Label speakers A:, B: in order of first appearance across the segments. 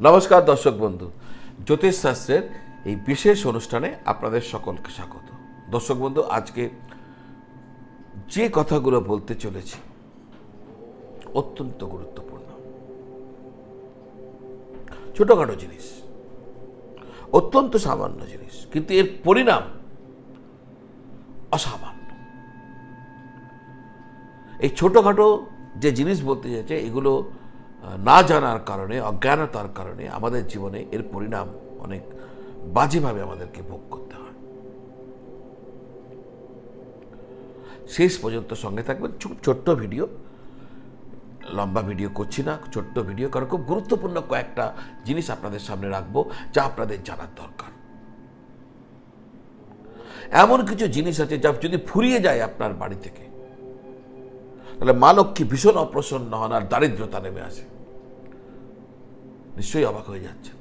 A: নমস্কার দর্শক বন্ধু। জ্যোতিষশাস্ত্রের এই বিশেষ অনুষ্ঠানে আপনাদের সকলকে স্বাগত। দর্শক বন্ধু, আজকে যে কথাগুলো বলতে চলেছি অত্যন্ত গুরুত্বপূর্ণ। ছোটখাটো জিনিস, অত্যন্ত সামান্য জিনিস, কিন্তু এর পরিণাম অসামান্য। এই ছোটোখাটো যে জিনিস বলতে চাইছে এগুলো জানার কারণে, অজ্ঞানতার কারণে আমাদের জীবনে এর পরিণাম অনেক বাজেভাবে আমাদেরকে ভোগ করতে হয়। শেষ পর্যন্ত সঙ্গে থাকবেন। ছোট্ট ভিডিও। লম্বা ভিডিও করছি না, ছোট্ট ভিডিও কারণ খুব গুরুত্বপূর্ণ কয়েকটা জিনিস আপনাদের সামনে রাখব যা আপনাদের জানার দরকার। এমন কিছু জিনিস আছে যা যদি ফুরিয়ে যায় আপনার বাড়ি থেকে তাহলে মা লক্ষ্মী ভীষণ অপ্রসন্ন হন আর দারিদ্রতা নেমে আসে? নিশ্চয়ই অবাক হয়ে যাচ্ছে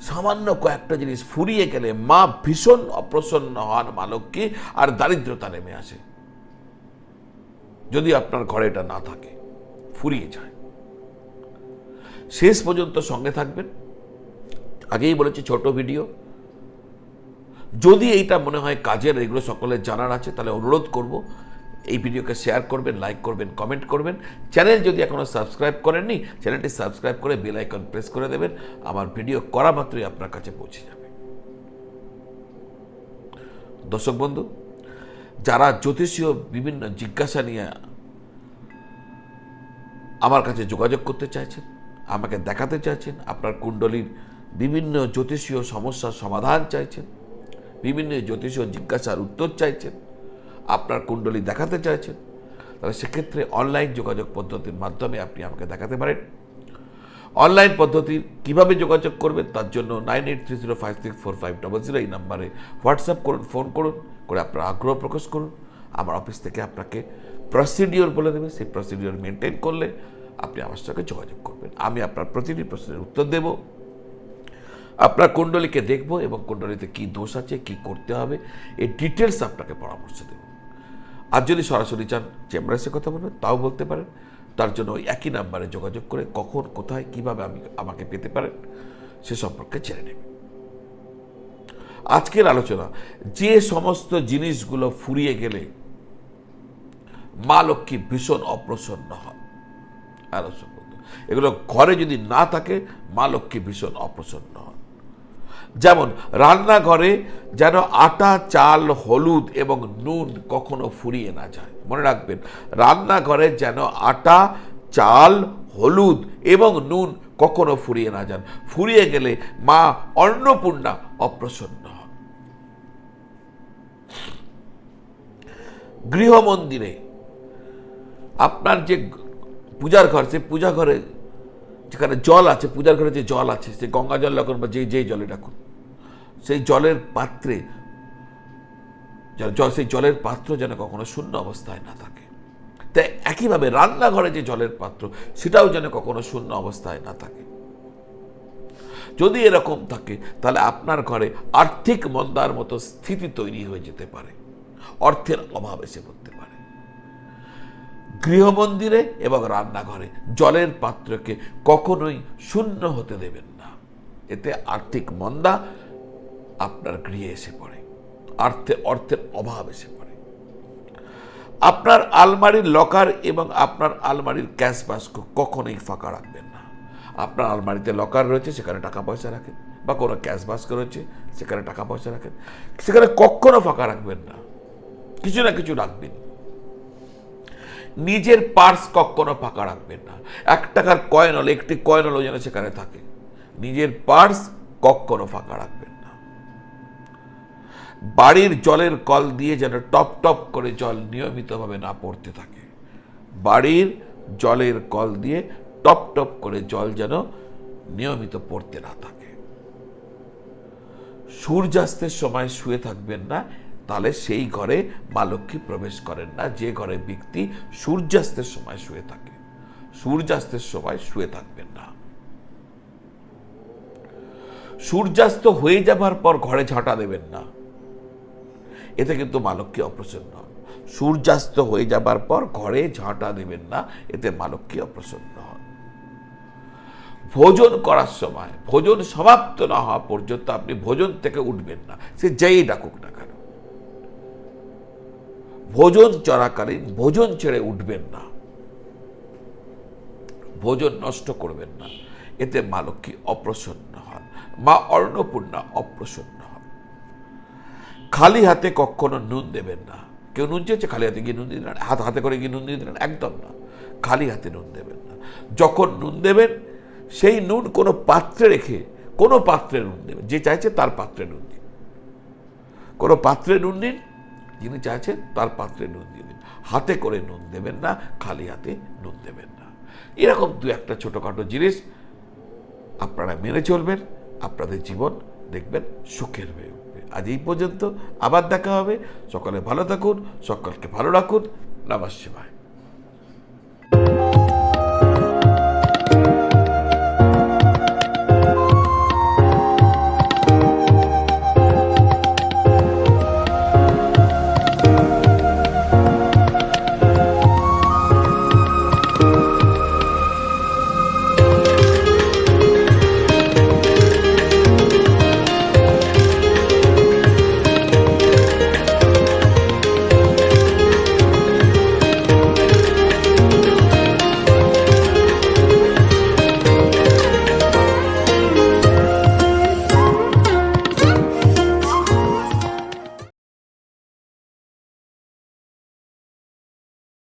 A: সামান্য কয়েকটা জিনিস ফুরিয়ে গেলে মা ভীষণ অপ্রসন্ন হন মা লক্ষ্মী আর দারিদ্রতা নেমে আসে। যদি আপনার ঘরে এটা না থাকে, ফুরিয়ে যায়। শেষ পর্যন্ত সঙ্গে থাকবেন। আগেই বলেছি ছোট ভিডিও। যদি এইটা মনে হয় কাজের এগুলো সকলের জানার আছে, তাহলে অনুরোধ করব এই ভিডিওকে শেয়ার করবেন লাইক করবেন কমেন্ট করবেন। চ্যানেল যদি এখনও সাবস্ক্রাইব করেননি চ্যানেলটি সাবস্ক্রাইব করে বেল আইকন প্রেস করে দেবেন। আমার ভিডিও করা মাত্রই আপনার কাছে পৌঁছে যাবে। দর্শক বন্ধু, যারা জ্যোতিষীয় বিভিন্ন জিজ্ঞাসা নিয়ে আমার কাছে যোগাযোগ করতে চাইছেন, আমাকে দেখাতে চাইছেন, আপনার কুণ্ডলীর বিভিন্ন জ্যোতিষীয় সমস্যার সমাধান চাইছেন, বিভিন্ন জ্যোতিষীয় জিজ্ঞাসার উত্তর চাইছেন আপনার কুণ্ডলী দেখাতে চাইছেন, তাহলে সেক্ষেত্রে অনলাইন যোগাযোগ পদ্ধতির মাধ্যমে আপনি আমাকে দেখাতে পারেন। অনলাইন পদ্ধতির কীভাবে যোগাযোগ করবেন, তার জন্য nine eight three zero five six four five double zero এই নাম্বারে হোয়াটসঅ্যাপ করুন ফোন করুন, করে আপনার আগ্রহ প্রকাশ করুন। আমার অফিস থেকে আপনাকে প্রসিডিওর বলে দেবে, সেই প্রসিডিওর মেনটেন করলে আপনি আমার সঙ্গে যোগাযোগ করবেন। আমি আপনার প্রতিটি প্রশ্নের উত্তর দেব। আপনার কুণ্ডলীকে দেখব এবং কুণ্ডলীতে কি দোষ আছে, কি করতে হবে, এই ডিটেলস আপনাকে পরামর্শ দেব। আর যদি সরাসরি চান চেম্বারে এসে কথা বলবেন, তাও বলতে পারেন। তার জন্য ওই একই নাম্বারে যোগাযোগ করে কখন, কোথায়, কীভাবে আমি আমাকে পেতে পারেন, সে সম্পর্কে জেনে নেবেন। আজকের আলোচনা, যে সমস্ত জিনিসগুলো ফুরিয়ে গেলে মা লক্ষ্মী ভীষণ অপ্রসন্ন হয় আলোচনা এগুলো ঘরে যদি না থাকে, মা লক্ষ্মী ভীষণ অপ্রসন্ন হন। যেমন, রান্নাঘরে যেন আটা, চাল, হলুদ এবং নুন কখনো ফুরিয়ে না যায়। মনে রাখবেন, রান্নাঘরে যেন আটা, চাল, হলুদ এবং নুন কখনো ফুরিয়ে না যান। ফুরিয়ে গেলে মা অন্নপূর্ণা অপ্রসন্ন হন। গৃহমন্দিরে আপনার যে পূজার ঘর, সে পূজা ঘরে যেখানে জল আছে, পূজার ঘরে যে জল আছে, সে গঙ্গা জল রাখুন বা যে যেই জলে রাখুন সেই জলের পাত্রে সেই জলের পাত্র যেন কখনো শূন্য অবস্থায় না থাকে। তাই একইভাবে রান্নাঘরে যে জলের পাত্র, সেটাও যেন কখনো শূন্য অবস্থায় না থাকে। যদি এরকম থাকে, তাহলে আপনার ঘরে আর্থিক মন্দার মতো স্থিতি তৈরি হয়ে যেতে পারে। অর্থের অভাব এসে পড়তে পারে। গৃহমন্দিরে এবং রান্নাঘরে জলের পাত্রকে কখনোই শূন্য হতে দেবেন না। এতে আর্থিক মন্দা আপনার গৃহে এসে পড়ে। অর্থে অর্থের অভাব এসে পড়ে। আপনার আলমারির লকার এবং আপনার আলমারির ক্যাশ বাস্ক কখনোই ফাঁকা রাখবেন না। আপনার আলমারিতে লকার রয়েছে, সেখানে টাকা পয়সা রাখেন। বা কোনো ক্যাশ বাস্ক রয়েছে, সেখানে টাকা পয়সা রাখেন। সেখানে কখনো ফাঁকা রাখবেন না। কিছু না কিছু রাখবেন। নিজের পার্স কখনো ফাঁকা রাখবেন না। এক টাকার কয়েন হলে, একটি কয়েন হলো যেন সেখানে থাকে। নিজের পার্স কখনো ফাঁকা রাখবেন বাড়ির জলের কল দিয়ে যেন টপ টপ করে জল নিয়মিতভাবে না পড়তে থাকে। বাড়ির জলের কল দিয়ে টপ টপ করে জল যেন নিয়মিত পড়তে না থাকে। সূর্যাস্তের সময় শুয়ে থাকবেন না, তাহলে সেই ঘরে মা লক্ষ্মী প্রবেশ করেন না, যে ঘরে ব্যক্তি সূর্যাস্তের সময় শুয়ে থাকে। সূর্যাস্তের সময় শুয়ে থাকবেন না। সূর্যাস্ত হয়ে যাবার পর ঘরে ঝাঁটা দেবেন না। এতে কিন্তু মা লক্ষ্মী অপ্রসন্ন। হন সূর্যাস্ত হয়ে যাবার পর ঘরে ঝাঁটা দেবেন না, এতে মা লক্ষ্মী অপ্রসন্ন হন। ভোজন করার সময়, ভোজন সমাপ্ত না হওয়া পর্যন্ত আপনি ভোজন থেকে উঠবেন না। সে যেই ডাকুক না কেন। ভোজন চলাকালীন ভোজন ছেড়ে উঠবেন না। ভোজন নষ্ট করবেন না, এতে মা লক্ষ্মী অপ্রসন্ন হন। মা অন্নপূর্ণা অপ্রসন্ন। খালি হাতে কখনো নুন দেবেন না। কেউ নুন চেয়েছে, খালি হাতে গিয়ে নুন দিয়ে দিলেন। হাত হাতে করে গিয়ে নুন দিয়ে দিলেন। একদম না। খালি হাতে নুন দেবেন না। যখন নুন দেবেন, সেই নুন কোনো পাত্রে রেখে কোনো পাত্রে নুন দেবেন। যে চাইছে তার পাত্রে নুন দিন। কোনো পাত্রে নুন দিন, যিনি চাইছেন তার পাত্রে নুন দিয়ে দিন। হাতে করে নুন দেবেন না, খালি হাতে নুন দেবেন না। এরকম দু একটা ছোটোখাটো জিনিস আপনারা মেনে চলবেন, আপনাদের জীবন দেখবেন সুখের হয়ে আজ এই পর্যন্ত আবার দেখা হবে। সকলে ভালো থাকুন সকলকে ভালো রাখুন। নমস্কার